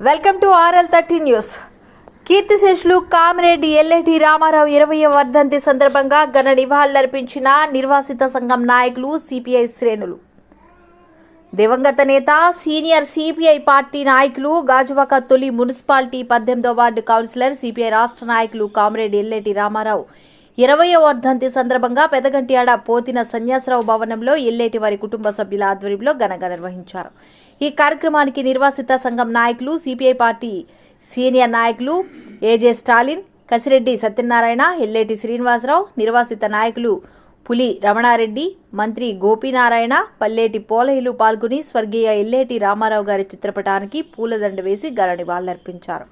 Welcome to RL thirty news. కీర్తిశేషులు కామిరెడ్డి ఎల్లేటి రామారావు ఇరవై వర్ధంతి సందర్భంగా ఘన నివాళులర్పించిన నిర్వాసిత సంఘం నాయకులు సిపిఐ శ్రేణులు. దివంగత నేత సీనియర్ సిపిఐ పార్టీ నాయకులు గాజువాక తొలి మున్సిపాలిటీ పద్దెనిమిదో వార్డు కౌన్సిలర్ సిపిఐ రాష్ట్ర నాయకులు కామిరెడ్డి ఎల్లేటి రామారావు ఇరవయో వర్ధంతి సందర్భంగా పెదగంటియాడ పోతిన సన్యాసరావు భవనంలో ఎల్లేటి వారి కుటుంబ సభ్యుల ఆధ్వర్యంలో ఘనంగా నిర్వహించారు. ఈ కార్యక్రమానికి నిర్వాసిత సంఘం నాయకులు సిపిఐ పార్టీ సీనియర్ నాయకులు ఏజే స్టాలిన్ కసిరెడ్డి సత్యనారాయణ ఎల్లేటి శ్రీనివాసరావు నిర్వాసిత నాయకులు పులి రమణారెడ్డి మంత్రి గోపీనారాయణ పల్లేటి పోలయ్యలు పాల్గొని స్వర్గీయ ఎల్లేటి రామారావు గారి చిత్రపటానికి పూలదండ వేసి గల నివాళులర్పించారు.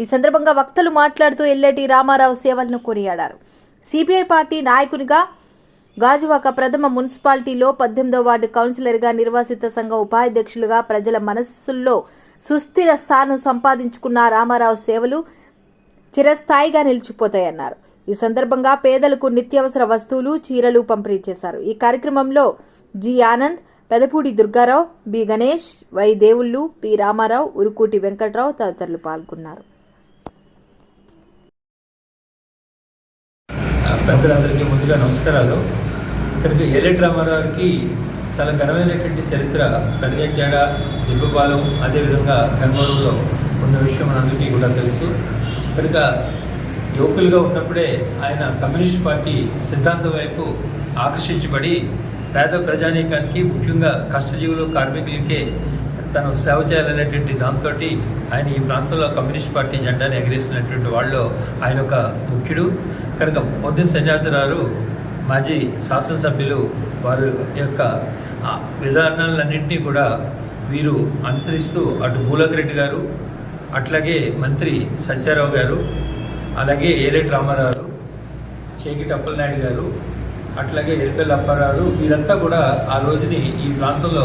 ఈ సందర్భంగా వక్తలు మాట్లాడుతూ ఎల్లేటి రామారావు సేవలను కొనియాడారు. సిపిఐ పార్టీ నాయకునిగా గాజువాక ప్రథమ మున్సిపాలిటీలో పద్దెనిమిదో వార్డు కౌన్సిలర్గా నిర్వాసిత సంఘ ఉపాధ్యక్షులుగా ప్రజల మనస్సుల్లో సుస్థిర స్థానం సంపాదించుకున్న రామారావు సేవలు చిరస్థాయిగా నిలిచిపోతాయన్నారు. ఈ సందర్భంగా పేదలకు నిత్యావసర వస్తువులు చీరలు పంపిణీ చేశారు. ఈ కార్యక్రమంలో G Anand Pedapudi Durgarao B Ganesh Y Devullu P Ramarao Urukuti Venkatrao తదితరులు పాల్గొన్నారు. పెద్దలందరికీ ముందుగా నమస్కారాలు. ఇక్కడికి ఏలెట్ రామారావుకి చాలా ఘనమైనటువంటి చరిత్ర పెద్దగంటాడ దిబ్బపాలెం అదేవిధంగా బెంగళూరులో ఉన్న విషయం మనందరికీ కూడా తెలుసు. కనుక యువకులుగా ఉన్నప్పుడే ఆయన కమ్యూనిస్ట్ పార్టీ సిద్ధాంతం వైపు ఆకర్షించబడి పేద ప్రజానీకానికి ముఖ్యంగా కష్టజీవులు కార్మికులకే తను సేవ చేయాలనేటువంటి దాంతో ఆయన ఈ ప్రాంతంలో కమ్యూనిస్ట్ పార్టీ జెండాని ఎగరేస్తున్నటువంటి వాళ్ళు ఆయన ఒక ముఖ్యుడు. కనుక పొద్దున సన్యాసరావు మాజీ శాసనసభ్యులు వారి యొక్క విధానాలన్నింటినీ కూడా వీరు అనుసరిస్తూ అటు మూలకరెడ్డి గారు అట్లాగే మంత్రి సత్యారావు గారు అలాగే ఏలేటి రామారావు చేకిటి అప్పలనాయుడు గారు అట్లాగే ఎల్పెల్ అప్పారావు వీరంతా కూడా ఆ రోజుని ఈ ప్రాంతంలో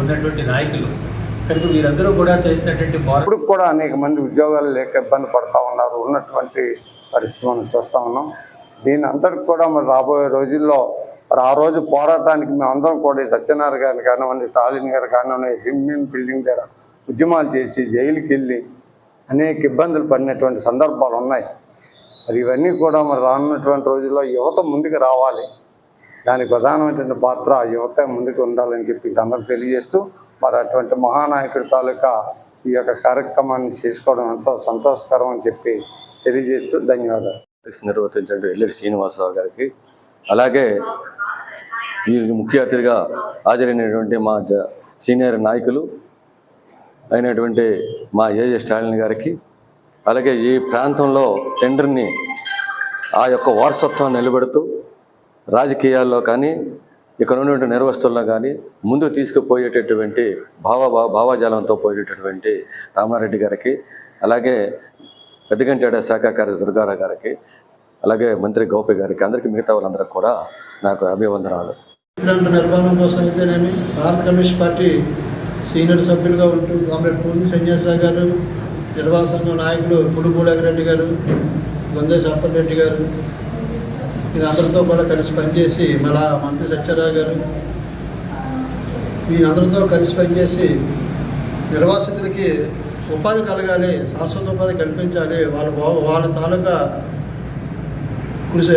ఉన్నటువంటి నాయకులు. కనుక వీరందరూ కూడా చేసినటువంటి ఇప్పుడు కూడా అనేక మంది ఉద్యోగాలు లేక ఇబ్బంది పడతా ఉన్నారు. ఉన్నటువంటి పరిస్థితి మనం చూస్తూ ఉన్నాం. దీని అందరికి కూడా మరి రాబోయే రోజుల్లో మరి ఆ రోజు పోరాటానికి మేమందరం కూడా సత్యనారాయణ గారిని కానివ్వండి స్టాలిన్ గారు కానివ్వండి హిమ్యూన్ బిల్డింగ్ దగ్గర ఉద్యమాలు చేసి జైలుకి వెళ్ళి అనేక ఇబ్బందులు పడినటువంటి సందర్భాలు ఉన్నాయి. మరి ఇవన్నీ కూడా మరి రానున్నటువంటి రోజుల్లో యువత ముందుకు రావాలి. దానికి ప్రధానమైనటువంటి పాత్ర యువత ముందుకు ఉండాలని చెప్పి అందరూ తెలియజేస్తూ మరి అటువంటి మహానాయకుడి తాలూకా ఈ యొక్క కార్యక్రమాన్ని చేసుకోవడం ఎంతో సంతోషకరం అని చెప్పి తెలియజేస్తూ ధన్యవాదాలు. నిర్వర్తించిన ఎల్లడి శ్రీనివాసరావు గారికి అలాగే ఈ ముఖ్య అతిథిగా హాజరైనటువంటి మా జ- సీనియర్ నాయకులు అయినటువంటి మా ఏజే స్టాలిన్ గారికి అలాగే ఈ ప్రాంతంలో టెండర్ని ఆ యొక్క వారసత్వాన్ని నిలబెడుతూ రాజకీయాల్లో కానీ ఇక్కడ ఉన్నటువంటి నిర్వస్తుల్లో కానీ ముందు తీసుకుపోయేటటువంటి భావ భావ- భావజాలంతో పోయేటటువంటి రామారెడ్డి గారికి అలాగే పెద్దగంటేడ శాఖ కార్యదర్శి దుర్గారావు గారికి అలాగే మంత్రి గోపి గారికి అందరికీ మిగతా వాళ్ళందరికీ కూడా నాకు అభివందనాలు. నిర్మాణం కోసం అయితేనేమి భారత కమ్యూనిస్ట్ పార్టీ సీనియర్ సభ్యులుగా ఉంటూ కామ్రేడ్ పూర్ణి సన్యాసరావు గారు నిర్వాహక నాయకులు పులుపూడగిరెడ్డి గారు గొందే సంపరెడ్డి గారు వీరందరితో కూడా కలిసి పనిచేసి మళ్ళా మంత్రి సత్యరావు గారు వీరందరితో కలిసి పనిచేసి నిర్వాసితులకి ఉపాధి కలగాలి శాశ్వత ఉపాధి కల్పించాలి వాళ్ళ బా- వాళ్ళ తాలూకా కృషి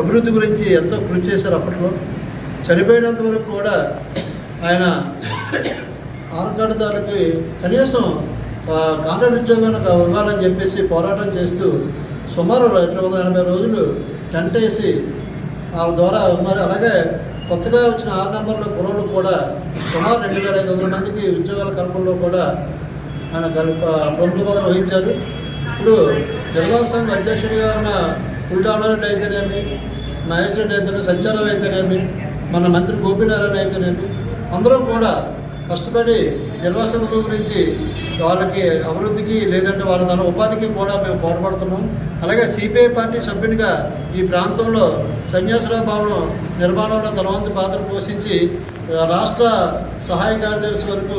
అభివృద్ధి గురించి ఎంతో కృషి చేశారు అప్పట్లో. చనిపోయినంత వరకు కూడా ఆయన ఆరకాడదారులకి కనీసం ఆ, కాంట్రాక్ట్ ఉద్యోగాన్ని ఇవ్వాలని చెప్పేసి పోరాటం చేస్తూ సుమారు రెండు వందల ఎనభై రోజులు టెంట్ వేసి ఆ ద్వారా మరి అలాగే కొత్తగా వచ్చిన ఆరు నెంబర్ల కుర్రోళ్ళు కూడా సుమారు రెండు వేల ఐదు వందల మందికి ఉద్యోగాల కల్పనలో కూడా ఆయన గల్ప ప్రముఖ పదవి వహించారు. ఇప్పుడు జనగామ సంఘ అధ్యక్షుడిగా ఉన్న పుల్టామరెడ్డి అయితేనేమి మహేష్ రెడ్డి అయితేనేమి సత్యారావు అయితేనేమి మన మంత్రి గోపీనారాయణ అయితేనేమి అందరూ కూడా కష్టపడి నిర్వాసితుల గురించి వాళ్ళకి అభివృద్ధికి లేదంటే వాళ్ళ తన ఉపాధికి కూడా మేము పోరాడుతున్నాం. అలాగే సిపిఐ పార్టీ సభ్యునిగా ఈ ప్రాంతంలో సన్యాసరావు భవనం నిర్మాణంలో తన వంతు పాత్ర పోషించి రాష్ట్ర సహాయ కార్యదర్శి వరకు